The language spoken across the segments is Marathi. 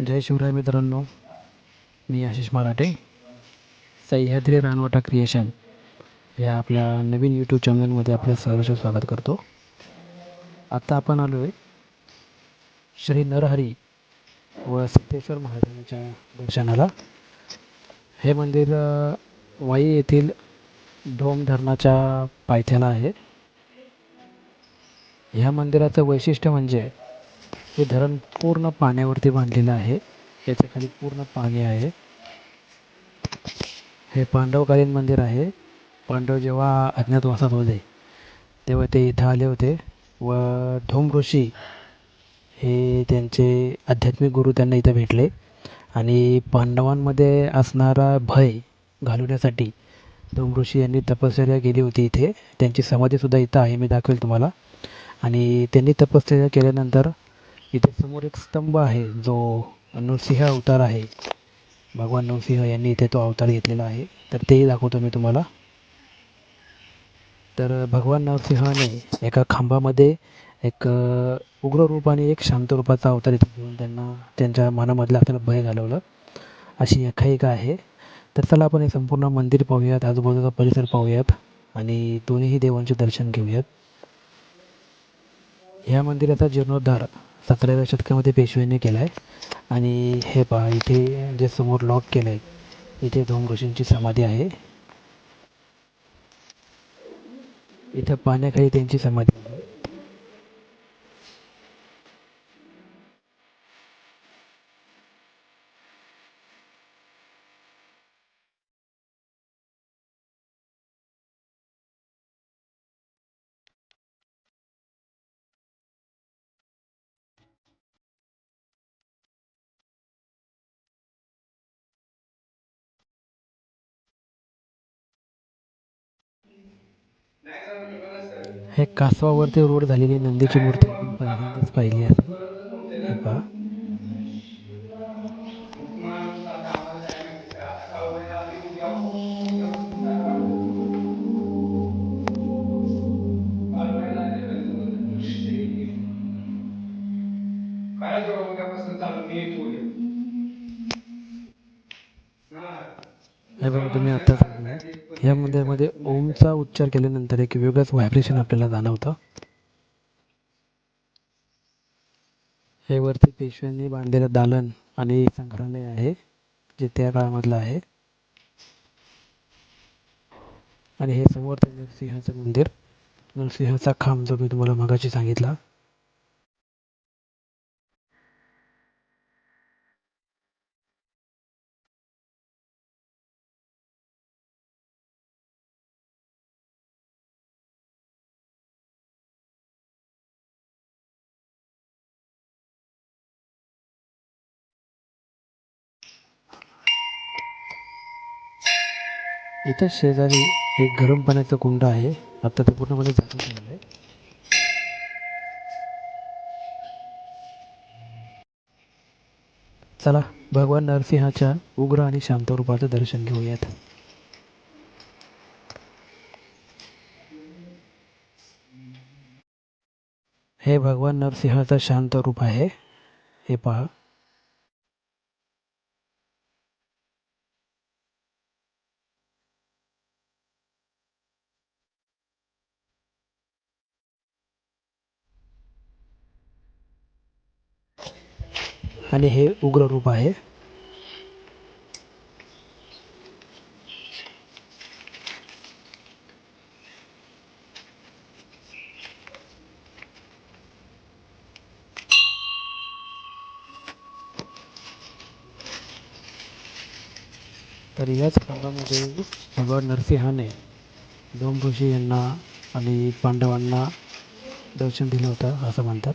जय शिवराय मित्रांनो मी आशिष मराठे. सह्याद्री रानवटा क्रिएशन या आपल्या नवीन यूट्यूब चॅनलमध्ये आपलं सहर्ष स्वागत करतो. आत्ता आपण आलो आहे श्री नरहरी व सिद्धेश्वर महाराजांच्या दर्शनाला. हे मंदिर वाई येथील ढोम धरणाच्या पायथ्याला आहे. ह्या मंदिराचं वैशिष्ट्य म्हणजे हे धरण पूर्ण पाण्यावरती बांधलेलं आहे. याच्या खाली पूर्ण पाणी आहे. हे पांडवकालीन मंदिर आहे. पांडव जेव्हा अज्ञातवासात होते तेव्हा ते इथं आले होते व धोम ऋषी हे त्यांचे आध्यात्मिक गुरु त्यांना इथं भेटले आणि पांडवांमध्ये असणारा भय घालवण्यासाठी धोम ऋषी यांनी तपश्चर्या केली होती इथे. त्यांची समाधीसुद्धा इथं आहे मी दाखवेल तुम्हाला. आणि त्यांनी तपश्चर्या केल्यानंतर इथे समोर एक स्तंभ आहे जो नृसिंह अवतार आहे. भगवान नरसिंह यांनी इथे तो अवतार घेतलेला आहे. तर तेही दाखवतो मी तुम्हाला. तर भगवान नरसिंहाने एका खांबामध्ये एक उग्र रूप आणि एक शांत रूपाचा अवतार इथे घेऊन त्यांना त्यांच्या मनामधलं आपल्याला भय घालवलं. अशी आख्यायिका आहे. तर चला आपण हे संपूर्ण मंदिर पाहूयात आजूबाजूचा परिसर पाहूयात आणि दोन्हीही देवांचे दर्शन घेऊयात. ह्या मंदिराचा जीर्णोद्धार सतराव्या शतकामध्ये पेशव्यांनी केला आहे आणि हे पहा इथे जे समोर लॉक केलं आहे इथे धोम ऋषींची समाधी आहे. इथं पाण्याखाली त्यांची समाधी आहे. हे कासवावरती रोड झालेली नंदीची मूर्ती आपण पहिल्यांदाच पाहिली आहे. हे पहा. हे बघा तुम्ही आता या मंदिरामध्ये ओमचा उच्चार केल्यानंतर एक वेगळंच व्हायब्रेशन आपल्याला जाणवतं. हे वरती पेशव्यांनी बांधलेलं दालन आणि संग्रहालय आहे जे त्या काळामधलं आहे. आणि हे समोर ते मंदिर. नरसिंहाचा खांब जो मी तुम्हाला मगाशी सांगितला इथं शेजारी एक गरम पाण्याचा कुंड आहे. आता ते पूर्णपणे झाकून ठेवलं आहे. चला भगवान नरसिंहाच्या उग्र आणि शांत रूपाचं दर्शन घेऊयात. हे भगवान नरसिंहाचं शांत रूप आहे. हे पहा. आणि हे उग्र रूप आहे. तर याच काळामध्ये भगवान नरसिंहाने दोन ऋषी यांना आणि पांडवांना दर्शन दिलं होतं असं म्हणतात.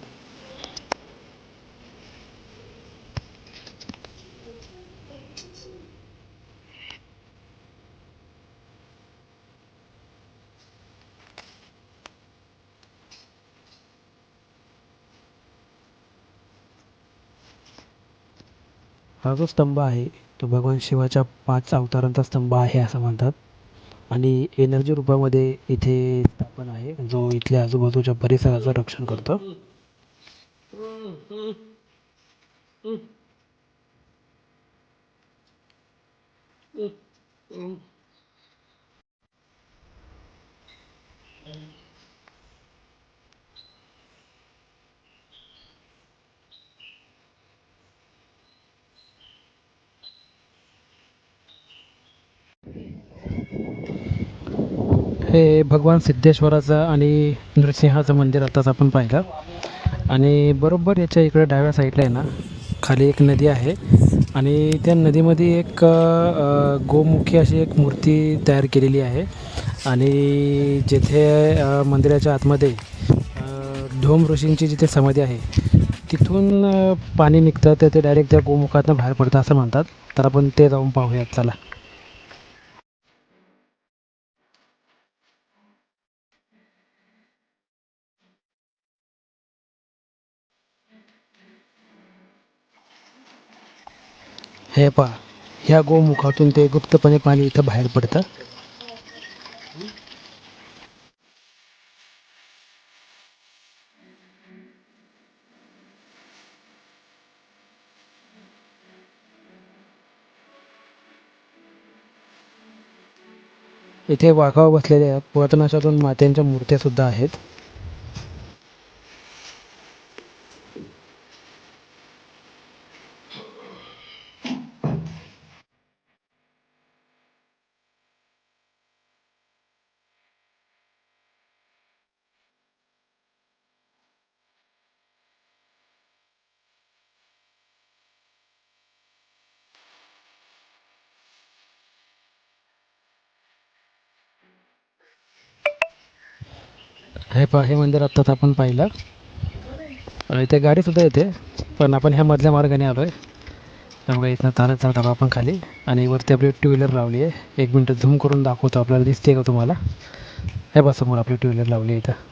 हा जो स्तंभ आहे तो भगवान शिवाच्या पाच अवतारांचा स्तंभ आहे असं म्हणतात आणि एनर्जी रूपामध्ये इथे स्थापन आहे जो इथल्या आजूबाजूच्या परिसराचं रक्षण करतो Mm-hmm. हे भगवान सिद्धेश्वराचं आणि नृसिंहाचं मंदिर आताच आपण पाहिलं. आणि बरोबर याच्या इकडे डाव्या साईडला आहे ना खाली एक नदी आहे. आणि त्या नदीमध्ये एक गोमुखी अशी एक मूर्ती तयार केलेली आहे. आणि जेथे मंदिराच्या आतमध्ये धोम ऋषींची जिथे समाधी आहे तिथून पाणी निघतं तर ते डायरेक्ट त्या गोमुखातनं बाहेर पडतं असं म्हणतात. तर आपण ते जाऊन पाहूयात चला. हे पहा ह्या गोमुखातून ते गुप्तपणे पाणी इथं बाहेर पडतं. इथे वाघावर बसलेल्या पुरातनाशातून मात्यांच्या मूर्त्या सुद्धा आहेत. हे पहा हे मंदिर आत्ताच आपण पाहिलं. इथे गाडीसुद्धा येते पण आपण ह्या मधल्या मार्गाने आलो आहे त्यामुळे इथनं चालत चालत आलो आपण खाली. आणि वरती आपली टू व्हीलर लावली आहे. एक मिनटं झूम करून दाखवतो आपल्याला दिसते का तुम्हाला? हे बस समोर आपली टू व्हीलर लावली आहे इथं.